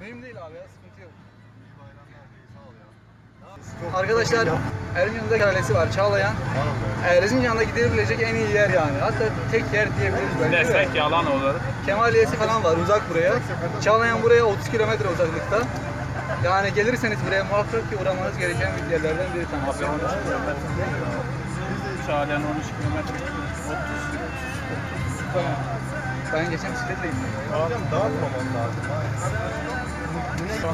Benim değil abi ya sıkıntı yok. Arkadaşlar Erzincan'da kalesi var Çağlayan. Erzincan'da gidilebilecek en iyi yer yani. Hatta tek yer diyebiliriz belki. de. Destek yalan olur. Kemaliyesi falan var uzak buraya. Çağlayan buraya 30 kilometre uzaklıkta. Yani gelirseniz buraya muhakkak ki uğramanız gereken yerlerden bir tanesi. Çağlayan 13 kilometre. 30. Tamam. Ben geçen bisikletle gittim. Hocam dağıtmaman lazım.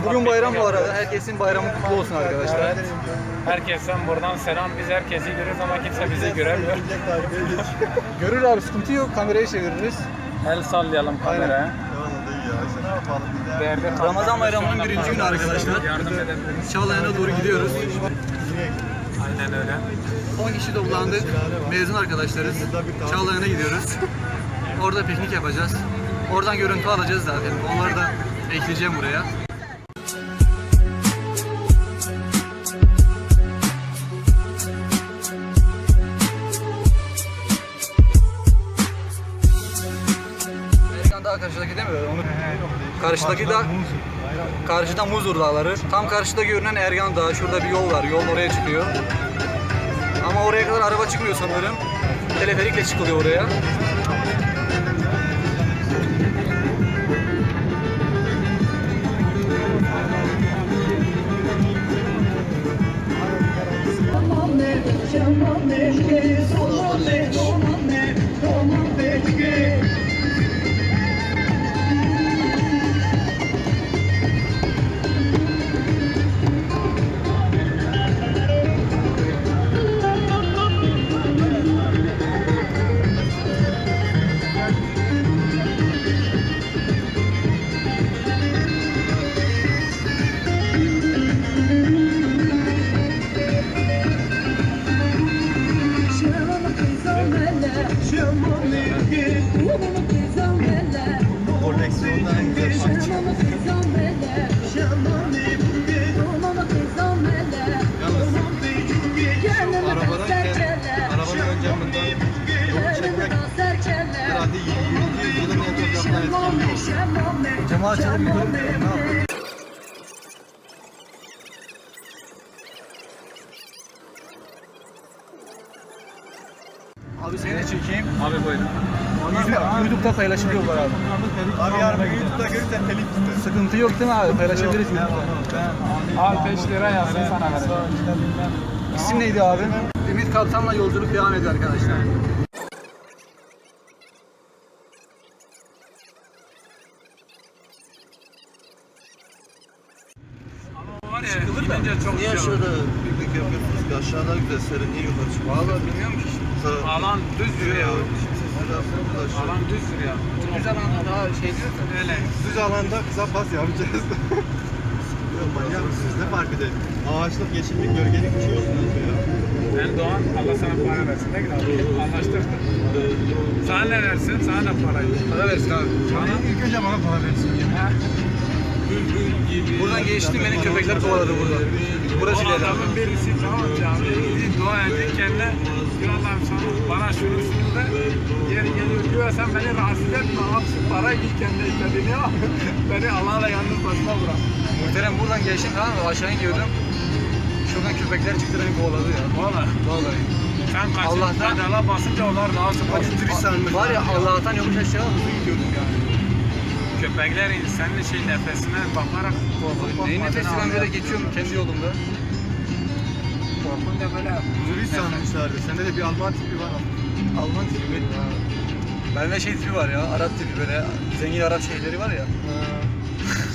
Bugün bayram bu arada. Herkesin bayramı kutlu olsun arkadaşlar. Herkesten buradan selam. Biz herkesi görüyoruz ama kimse bizi göremiyor. Görür abi sıkıntı yok. Kamerayı çeviririz. El sallayalım kameraya. Değerli Ramazan bayramının birinci günü arkadaşlar. Çağlayan'a doğru gidiyoruz. Aynen öyle. 10 kişi toplandık. Mezun arkadaşlarız. Çağlayan'a gidiyoruz. Orada piknik yapacağız. Oradan görüntü alacağız zaten. Onları da ekleyeceğim buraya. Karşıdaki da karşıda Muzur Dağları. Tam karşıda görünen Ergan Dağı. Şurada bir yol var. Yol oraya çıkıyor. Ama oraya kadar araba çıkmıyor sanırım. Teleferikle çıkılıyor oraya. Koleksiyonda en güzel parça. Arabanın, arabanın ön camından yolu çekmek herhalde 700 yılın en çok yapılan etkinliği. Camı açalım yukarı. Ne yapalım? Abi seni de çekeyim. Abi buyurun. Paylaşılıyorlar abi. Abi yarın bir YouTube'da görürsen telif tutar. Sıkıntı yok değil mi abi? Paylaşabiliriz YouTube'da. Al 5 lira yazsın sana vereceğim. İsim neydi abi? Ümit Kaptan'la yolculuk devam ediyor arkadaşlar. Var ya gidince çok Niye şöyle piknik yapıyorsunuz ki aşağıda güzel serin niye yukarı çıkıyorsunuz? Vallahi bilmiyorum ki. Alan düzdür ya. Siz. Alan düzdür ya. Güzel alanda daha şey diyorsa. Öyle. Düz alanda kısa pas yapacağız. Yok manyak mısınız? Ne fark eder? Ağaçlık, yeşillik, gölgelik bir şey olsun ya. Ben Doğan Allah sana para versin. Ne kadar anlaştık. Sana ne versin? Sana ne parayı? Para versin abi. Bana İlk önce bana para versin. Ha? Buradan geçtim beni köpekler kovaladı burada. Burası ileri abi. adamın birisi tamam cami dua etti kendine diyor Allah'ım sana bana şunu şunu de yeri geliyor diyor sen beni rahatsız etme al şu parayı git kendi istediğini al beni Allah'la yalnız başıma bırak. Muhterem buradan geçtim tamam mı? Aşağı iniyordum. Şuradan köpekler çıktı beni kovaladı ya. Valla Vallahi. sen kaçın Allah'tan- pedala basınca onlar daha sanmış. Var ya Allah'tan yokuş aşağı hızlı gidiyordum yani. Köpekler senin şey nefesine bakarak korkup Neyin nefesi ben böyle geçiyorum kendi yolumda. korkunca böyle Turist sanmışlardı. Sende de bir Alman tipi var. Alman tipi benim ya. Bende şey tipi var ya, Arap tipi böyle zengin Arap şeyleri var ya.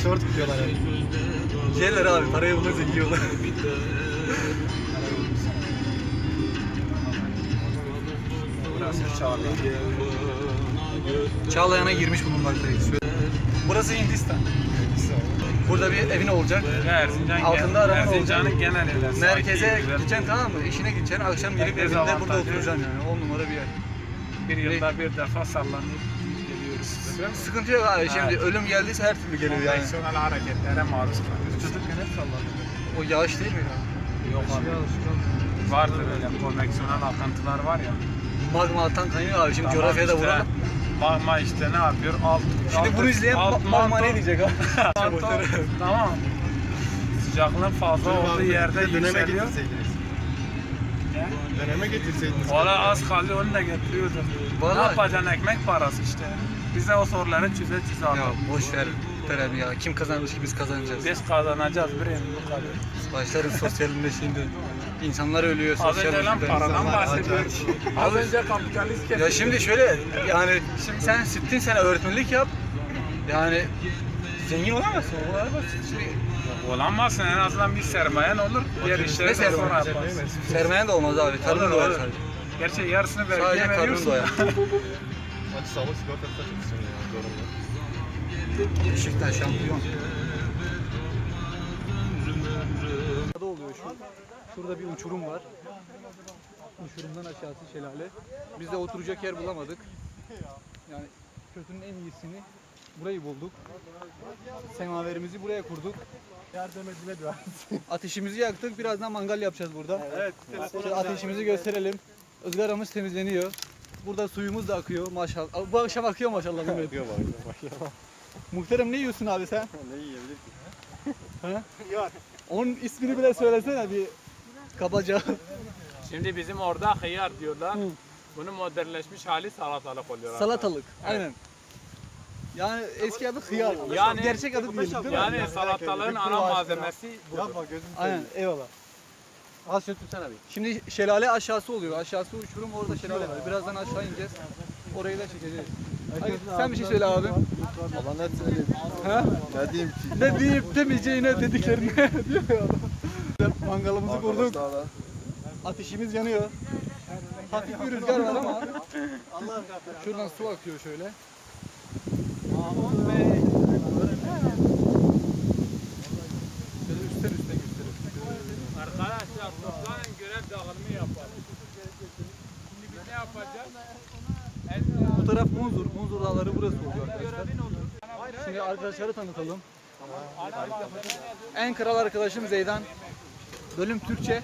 Short gidiyorlar yani. Yerler abi, parayı bulursa yiyorlar. burası çağırdı. Çağlayan'a girmiş bulunmaktayız. Burası Hindistan. Burada bir evin olacak. Erzincan Altında araban Erzincan'ın olacak. genel evler. Merkeze gideceksin tamam mı? İşine gideceksin, akşam gelip Herkes evinde burada oturacaksın yani. 10 numara bir yer. Bir yılda bir defa sallanıp geliyoruz. Sıkıntı yok abi. Şimdi Evet. ölüm geldiyse her türlü geliyor yani. Konvansiyonel hareketlere maruz kalıyoruz. Çocukken hep sallanıyor. O yağış değil mi ya? Yok abi. Vardır öyle konveksiyonel akıntılar var ya. Magma atan kaynıyor abi. Şimdi Tamam coğrafyada işte. vuralım. Bakma işte ne yapıyor? Alt, Şimdi alt- bunu izleyen alt ma- Magma manto- ne diyecek ha? manto, tamam. Sıcaklığın fazla olduğu yerde yükseliyor. getirseydiniz. Döneme getirseydiniz. Valla az kaldı onu da getiriyordum. Ne Vallahi. yapacaksın ekmek parası işte. Biz de o soruları çöze çöze Ya aldık. boş ver Kerem ya. Kim kazanmış ki biz kazanacağız. Biz kazanacağız bir bu kadar. Başların sosyalinde şimdi. İnsanlar ölüyor Az sosyal önce lan medyada. paradan insanlar bahsediyoruz. Az önce kapitalist kesim. Ya şimdi şöyle yani şimdi sen sittin sene öğretmenlik yap. Yani zengin olamazsın. Olamazsın. Şimdi Olamazsın en azından bir sermayen olur. Diğer işleri ne de sonra sermaye? yaparsın. Sermayen de olmaz abi. Karın Olur, doyar olur. sadece. Gerçi yarısını Sadece vergiye karnın veriyorsun. doyar. Hadi sağlık sigortası da çıksın ya. Zorunlu. Beşiktaş şampiyon. Ne oluyor şu? Şurada bir uçurum var. Uçurumdan aşağısı şelale. Biz de oturacak yer bulamadık. Yani kötünün en iyisini burayı bulduk. Semaverimizi buraya kurduk. Yardım edile. Ateşimizi yaktık. Birazdan mangal yapacağız burada. Evet. Şöyle ateşimizi gösterelim. Izgaramız temizleniyor. Burada suyumuz da akıyor maşallah. Bu akşam akıyor maşallah. Bakıyor bak. Muhterem ne yiyorsun abi sen? Ne yiyebilir ki? Ha? Onun ismini bile söylesene bir kabaca. Şimdi bizim orada hıyar diyorlar. Hı. Bunun modernleşmiş hali salatalık oluyor. Salatalık. Aynen. Yani eski adı hıyar. Yani- gerçek adı değil değil mi? Yani salatalığın ana malzemesi budur. Yapma gözüm Aynen eyvallah. Az tutsana bir. Şimdi şelale aşağısı oluyor. Aşağısı uçurum orada şelale var. Birazdan aşağı ineceğiz. Orayı da çekeceğiz. Hadi, sen bir şey söyle abi. Allah ne söyleyeyim? Ha? Ne diyeyim ki? Ne deyip demeyeceğine dediklerini diyor ya adam. Mangalımızı kurduk. Ateşimiz yanıyor. Hafif bir rüzgar var ama. Şuradan su akıyor şöyle. Şöyle üstten üstten gösterelim. Arkadaşlar toplanın görev dağılımı yapalım. Şimdi biz ne yapacağız? Bu taraf Munzur. Munzur dağları burası oluyor arkadaşlar. Şimdi arkadaşları tanıtalım. En kral arkadaşım Zeydan. Bölüm Türkçe.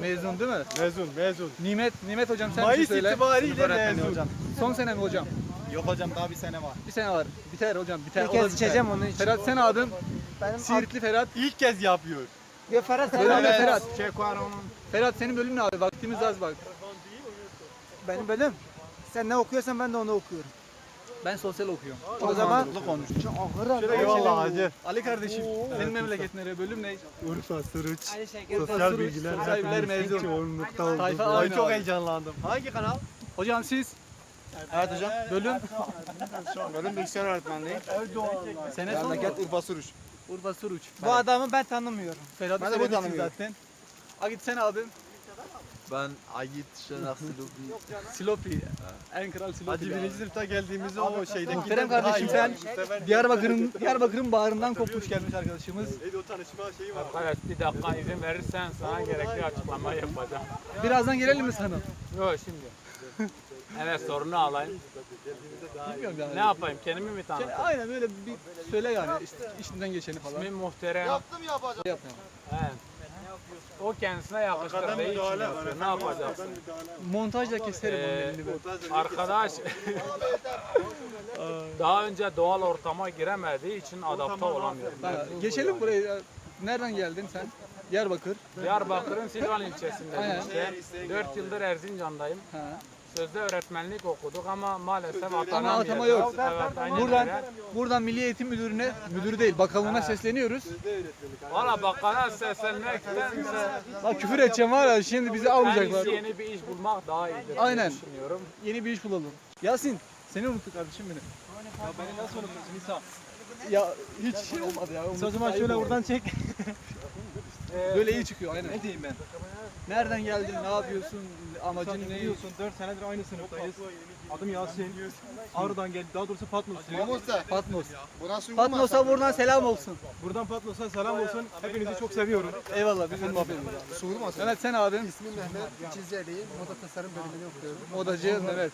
Mezun değil mi? Mezun, mezun. Nimet, Nimet hocam sen bir Mayıs şey söyle. itibariyle Sınıf öğretmeni mezun. hocam. Son sene mi hocam? Yok hocam daha bir sene var. Bir sene var. Biter hocam biter. Bir O kez da biter. içeceğim onun için. Ferhat sen abim. Benim Siirtli Ferhat. İlk kez yapıyor. Ya Ferhat sen Bölümde Evet. Ferhat. Şey onun. Ferhat senin bölüm ne abi? Vaktimiz az bak. Benim bölüm. Sen ne okuyorsan ben de onu okuyorum. Ben sosyal okuyorum. O zaman. Eyvallah hacı. Ali kardeşim senin memleket nereye? Bölüm ne? Urfa, Suruç. Aynı şekilde. Sosyal bilgiler sosyal bilgiler zaten mezun. çoğunlukta oldu. Tayfa Ay aynı çok abi. heyecanlandım. Hangi kanal? Hocam siz Evet hocam. bölüm Bölüm bilgisayar öğretmenliği. sene sonu Memleket Urfa, Suruç. Urfa Suruç. Bu adamı ben tanımıyorum. Ferhat'ı Ben de bu severim tanımıyorum. zaten. Agit sen abim. Ben Ayit Şenak Silopi. Silopi. En kral Silopi. Hadi birinci sınıfta geldiğimizde o şeydeki... Muhterem kardeşim sen Diyarbakır'ın Diyarbakır'ın bağrından kopmuş gelmiş arkadaşımız. Neydi o tanışma şeyi var. Arkadaş bir dakika izin verirsen sana gerekli açıklama yapacağım. Birazdan gelelim mi sana? Yok şimdi. Evet sorunu alayım. Bilmiyorum yani. Ne yapayım kendimi mi Şey, tanıtayım? aynen böyle bir söyle yani işte işinden geçeni falan. İsmim muhterem. Yaptım yapacağım. Yapmayalım. He. O kendisine yakıştırdığı için yapıyor. Ne yapacaksın? Montajla keserim onun Ee, elini ben. Arkadaş daha önce doğal ortama giremediği için adapte olamıyor. Ha, geçelim buraya. Nereden geldin sen? Diyarbakır. Diyarbakır'ın Silvan ilçesindeyim Aynen. işte. 4 yıldır Erzincan'dayım. Ha. Sözde öğretmenlik okuduk ama maalesef Ama atanamıyoruz. atama yok. Evet, aynen Buradan öyle. buradan Milli Eğitim Müdürü'ne, müdürü değil, bakanlığına sesleniyoruz. Valla bakana seslenmektense Bak küfür edeceğim var ya şimdi bizi en almayacaklar. iyisi yeni bir iş bulmak daha iyidir diye Aynen. düşünüyorum. Yeni bir iş bulalım. Yasin, seni unuttuk kardeşim beni. Ya beni nasıl unutursun İsa? Ya hiç şey olmadı ya. O zaman şöyle buradan çek. Böyle iyi çıkıyor aynen. Ne diyeyim ben? Nereden geldin, ne yapıyorsun, amacın ne? Biliyorsun 4 senedir aynı sınıftayız. Adım Yasin. Ağrı'dan geldi. Daha doğrusu Patmos'luyum. Mamusta. Patmos. Bu nasıl Patmos'a buradan selam olsun. Buradan Patmos'a selam olsun. Hepinizi çok seviyorum. Eyvallah bizim muhabbetimiz. Sorulmasın. Mehmet sen abim. İsmim Mehmet. Cizreliyim. Moda tasarım bölümünü okuyorum. Modacı Mehmet.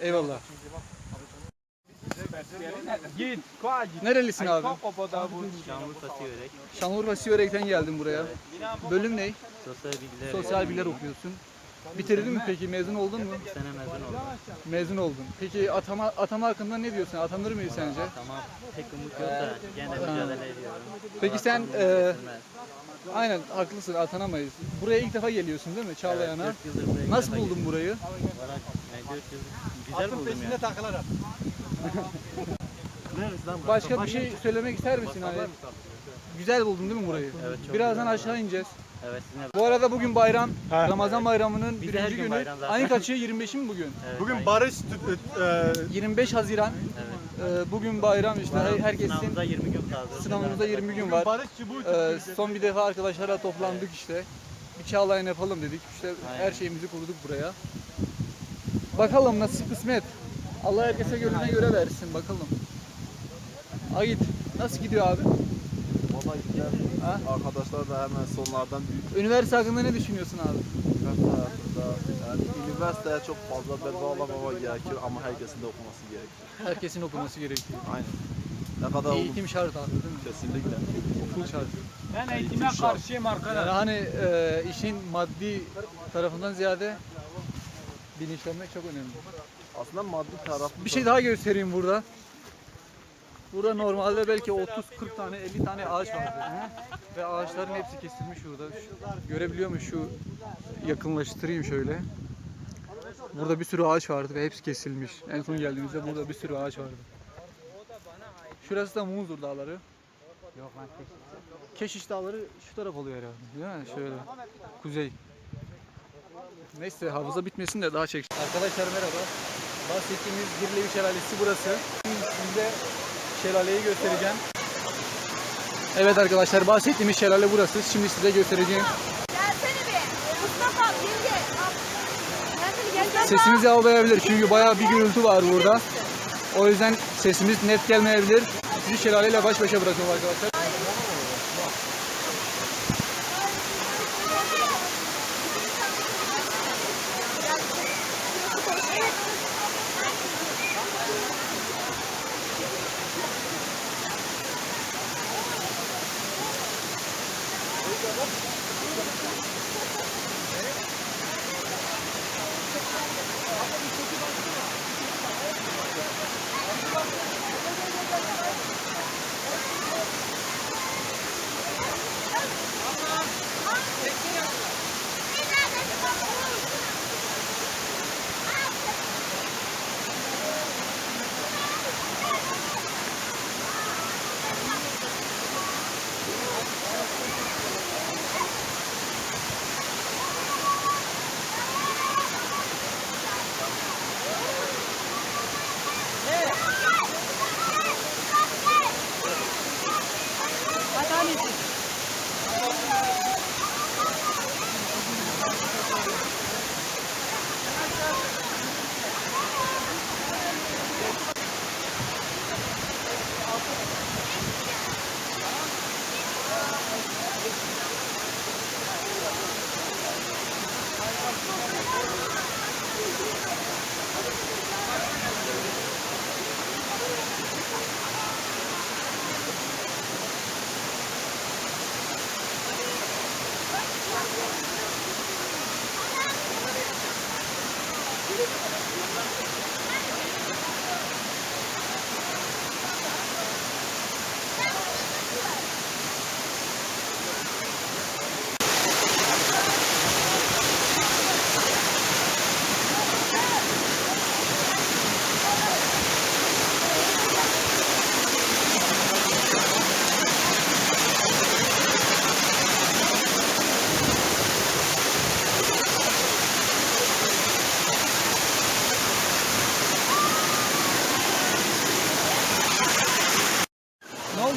Eyvallah. Git, koy git. Nerelisin abi? Kopoda bu. Şanlıurfa Siverek'ten geldim buraya. Bölüm ne? Sosyal bilgiler. Sosyal bilgiler okuyorsun. Bitirdin mi peki? Mezun oldun mu? sene mezun oldum. Mezun oldun. Peki atama, atama hakkında ne diyorsun? Atanır mıyız sence? Tamam. Pek umut yok da gene mücadele ediyorum. Peki sen e, aynen haklısın atanamayız. Buraya ilk defa geliyorsun değil mi Çağlayan'a? Dört yıldır buraya ilk Nasıl defa buldun burayı? Olarak, ne, dört yıl güzel Atın buldum peşinde ya. takılarak. Başka bir şey söylemek ister misin hani? Güzel buldun değil mi burayı? Evet, çok Birazdan güzel. aşağı ineceğiz. Evet sizinle Bu arada bugün bayram. Ha. Ramazan bayramının Biz de her birinci gün günü. bayram zaten. Ayın kaçı? 25'i mi bugün? Evet, Bugün barış tü- e, 25 Haziran. Evet. Ee, bugün bayram işte. Her- Herkesin Sınavımıza 20 gün kaldı. sınavımızda 20 gün var. barış çubuğu Ee, son bir defa arkadaşlarla toplandık işte. Bir Çağlayan yapalım dedik. İşte her Aynen. şeyimizi kurduk buraya. Bakalım nasip kısmet. Allah herkese gönlüne göre versin bakalım. Ait nasıl gidiyor abi? Valla güzel. Ha? Arkadaşlar da hemen sonlardan büyük Üniversite hakkında ne düşünüyorsun abi? üniversite hayatında. Yani üniversiteye çok fazla bedavalamama gerekiyor ama herkesin de okuması gerekiyor. Herkesin okuması gerekiyor. Aynen. Ne kadar olur? Eğitim şart abi değil mi? Kesinlikle. Okul şart. Ben eğitime karşıyım arkadaş. Yani hani e, işin maddi tarafından ziyade bilinçlenmek çok önemli. Aslında maddi tarafı Bir şey daha göstereyim burada. Burada normalde belki 30-40 tane 50 tane ağaç vardı. Ve ağaçların hepsi kesilmiş şurada. Şu- görebiliyor musun şu yakınlaştırayım şöyle. Burada bir sürü ağaç vardı ve hepsi kesilmiş. En son geldiğimizde burada bir sürü ağaç vardı. Şurası da Munzur Dağları. Yok lan Keşiş Dağları şu taraf oluyor herhalde. Değil mi? Şöyle. Kuzey. Neyse hafıza bitmesin de daha çek. Arkadaşlar merhaba. Bahsettiğimiz Girlevi Şelalesi burası. Şimdi size şelaleyi göstereceğim. Evet arkadaşlar bahsettiğimiz şelale burası. Şimdi size göstereceğim. Gelsene bir. Mustafa gel. Gelsene gel gel. Sesimizi almayabilir çünkü bayağı bir gürültü var burada. O yüzden sesimiz net gelmeyebilir. Sizi şelaleyle baş başa bırakıyorum arkadaşlar.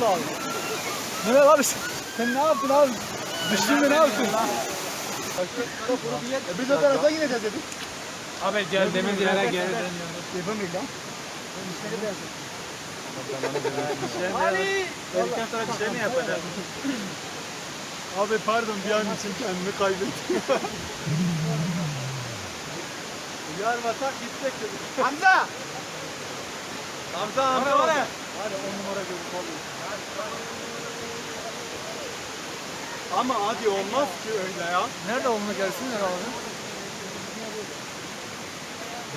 Oldu abi? Mehmet abi sen, sen ne yaptın abi? Düştün mü ne yaptın? E, biz o tarafa gideceğiz dedik. Abi gel demin yere geri dön. Yapamıyor lan. Dedikten sonra bir şey mi yapacağız? Abi pardon bir an için kendimi kaybettim. Yar batak gidecek dedik. Hamza! Hamza Hamza var ya. Hadi on numara gözük oluyor. Ama hadi olmaz ki öyle ya. Nerede olma gelsin herhalde?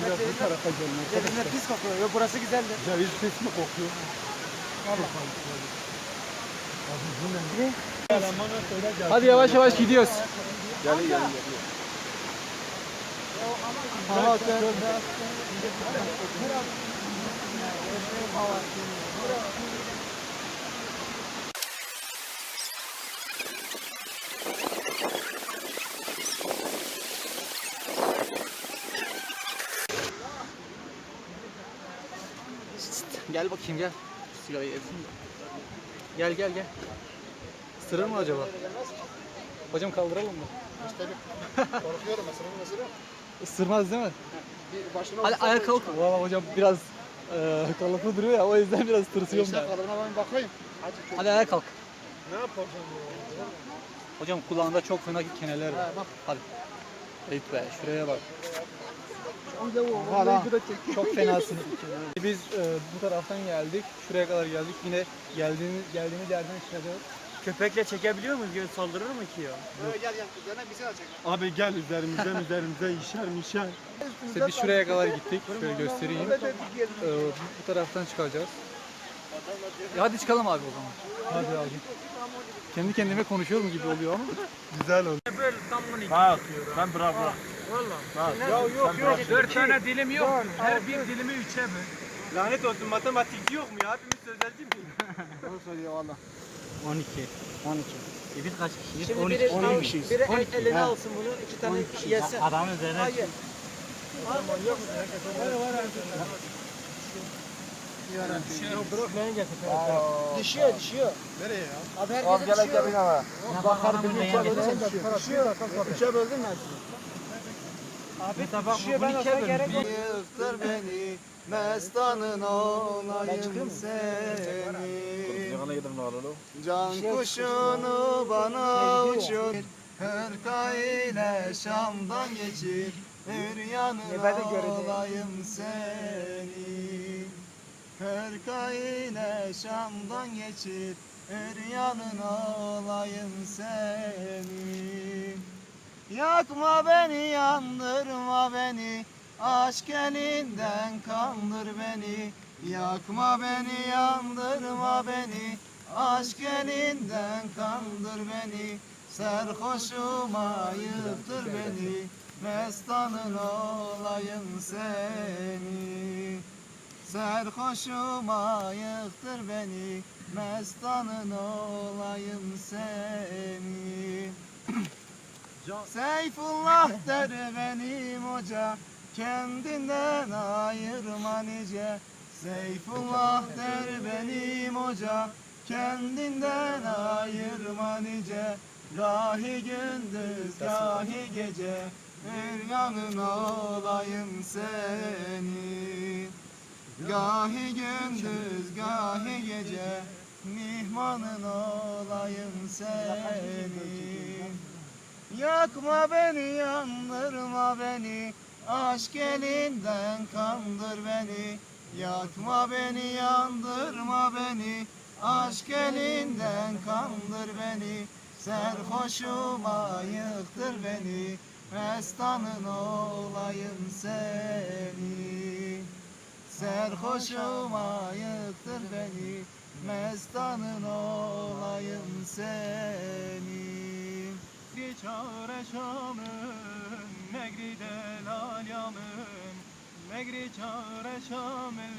Biraz bu tarafa gelin. Cebimde pis kokuyor. Yok burası güzeldi. Ceviz pis mi kokuyor? Hadi yavaş yavaş gidiyoruz. Gelin gelin gelin. Hava sen. Gel bakayım gel. Sigarayı yesin. Gel gel gel. Isırır mı acaba? Hocam kaldıralım mı? Korkuyorum mesela mesela. Isırmaz değil mi? Bir başına Hadi ayağa kalk. Valla hocam biraz e, kalıplı duruyor ya o yüzden biraz tırsıyorum ben. kalıbına ben bakayım. Hadi Hadi ayağa kalk. ne yapacağım ya? Hocam kulağında çok fena keneler var. Hadi. Evet be şuraya bak. Valla. Çok fenasın. Biz e, bu taraftan geldik. Şuraya kadar geldik. Yine geldiğimiz geldiğimiz yerden çıkacağız. Köpekle çekebiliyor muyuz? Göz saldırır mı ki ya? Gel gel. Üzerine bizi açacak. Abi gel üzerimizden üzerimize işer mişer. İşte biz şuraya kadar gittik. Şöyle göstereyim. E, bu taraftan çıkacağız. E, hadi çıkalım abi o zaman. Hadi abi. Kendi kendime konuşuyorum gibi oluyor ama. Güzel oldu. Böyle tam bunu iki atıyor. Ben bravo. Valla. Ya yok yok. Dört tane dilim yok. Her bir dilimi üçe böl. Lanet olsun matematikçi yok mu ya? Hepimiz sözelci miyiz? Doğru söylüyor valla. 12. 12. E biz kaç kişiyiz? Şimdi 13, biri, 12 kişiyiz. biri el- eline alsın bunu. iki tane yesin. Adamın üzerine Ha, gel. Düşüyor düşüyor. Nereye ya? Abi herkese düşüyor. bakar bir Düşüyor. Düşüyor. Üçe böldün mü Abi düşüyor ben olsa gerek yok. Yıktır beni mestanın olayım seni. Can kuşunu bana uçur. Hırka ile Şam'dan geçir. Hüryanın olayım seni. Hırka ile Şam'dan geçir. Hüryanın olayım seni Yakma beni, yandırma beni. Aşk elinden kandır beni. Yakma beni, yandırma beni. Aşk elinden kandır beni. Serhoşuma yıktır beni. Mestanın olayım seni. Serhoşuma yıktır beni. Mestanın olayım seni Seyfullah der benim hoca Kendinden ayırma nice. Seyfullah der benim hoca Kendinden ayırma nice. Gahi gündüz gahi gece Bir yanın olayım seni. Gahi gündüz gahi gece Mihmanın olayım seni Yakma beni, yandırma beni. Aşk elinden kandır beni. Yakma beni, yandırma beni. Aşk elinden kandır beni. Serhoşuma yıktır beni. Mestanın olayım seni. Serhoşuma yıktır beni. Mestanın olayım seni çare şamın, negri delal yamın, negri çare şamın,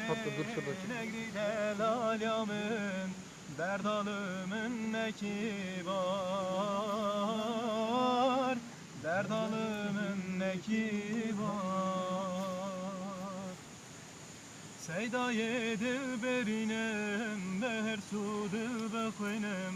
negri delal yamın, derd alımın ne ki var, derd alımın ne ki var. Seydaye dilberinem, beher su dilbekinem,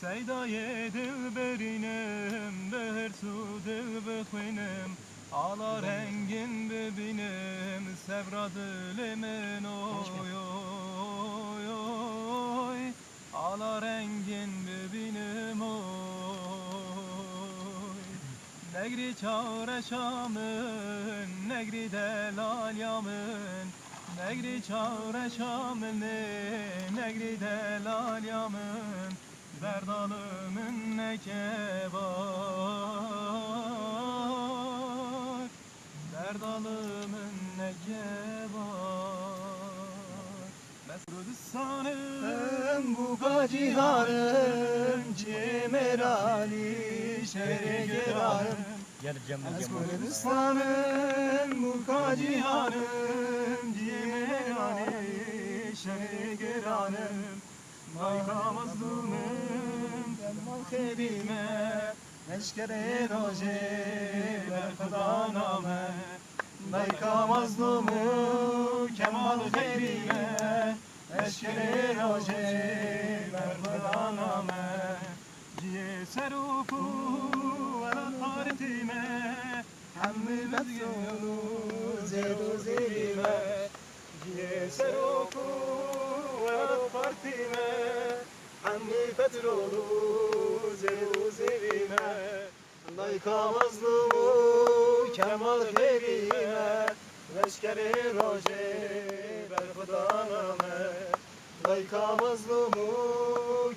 Seydaye dilberinem, beher su dilbekinem, Ala rengin bebinim, sevra dilimin oy oy oy, Ala rengin bebinim oy. Negri çare şamın, negri delal yamın, Negri çare şamın, negri delal yamın, Derdalımın ne kebar, Merdalımın ne var. Mesrudistanım bu cihanım Cimerali şehre girarım Mesrudistanım bu cihanım Cimerali şehre girarım Mayka mazlumum Derman kerime Eşkere roje Ver Khuda name Mayka mazlumu Kemal kerime Eşkere roje Ver Khuda name Ciye seruku Ve partime Hammi bezgunu Zeru zerime Ciye seruku Hayat partime Anni petrolu Zevuz evime Daykamazlı Kemal Kerime Leşkeri roje Berkudaname Daykamazlı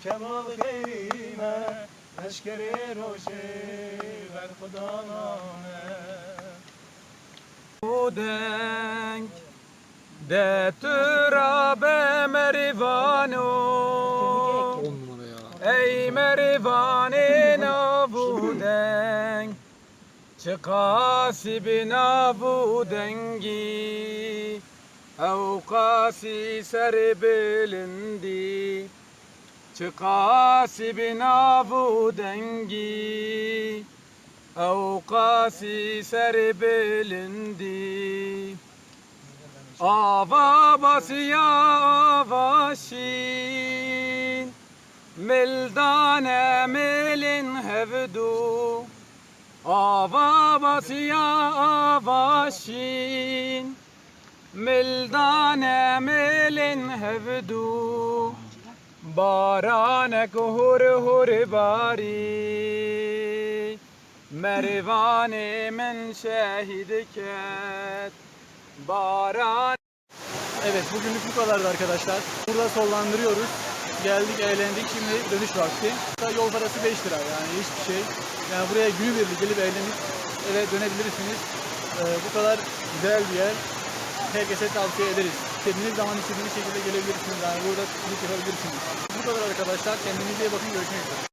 Kemal Kerime Leşkeri roje Berkudaname Bu denk de türabe merivano Ey merivanin avuden Çıkasibin avudengi Evkasi serbilindi Çıkasibin avudengi Evkasi serbilindi Ava basya avaşin Mildane melin hevdu. Ava basya avaşin Mildane melin hevdu. Baranek hur hur bari Mervane men şehid ket baran Evet bugünlük bu kadardı arkadaşlar. Burada sollandırıyoruz. Geldik eğlendik şimdi dönüş vakti. Yol parası 5 lira yani hiçbir şey. Yani buraya günübirlik gelip eğlenip eve dönebilirsiniz. Ee, bu kadar güzel bir yer. Herkese tavsiye ederiz. İstediğiniz zaman istediğiniz şekilde gelebilirsiniz. Yani burada piknik yapabilirsiniz. Bu kadar arkadaşlar. Kendinize iyi bakın. Görüşmek üzere.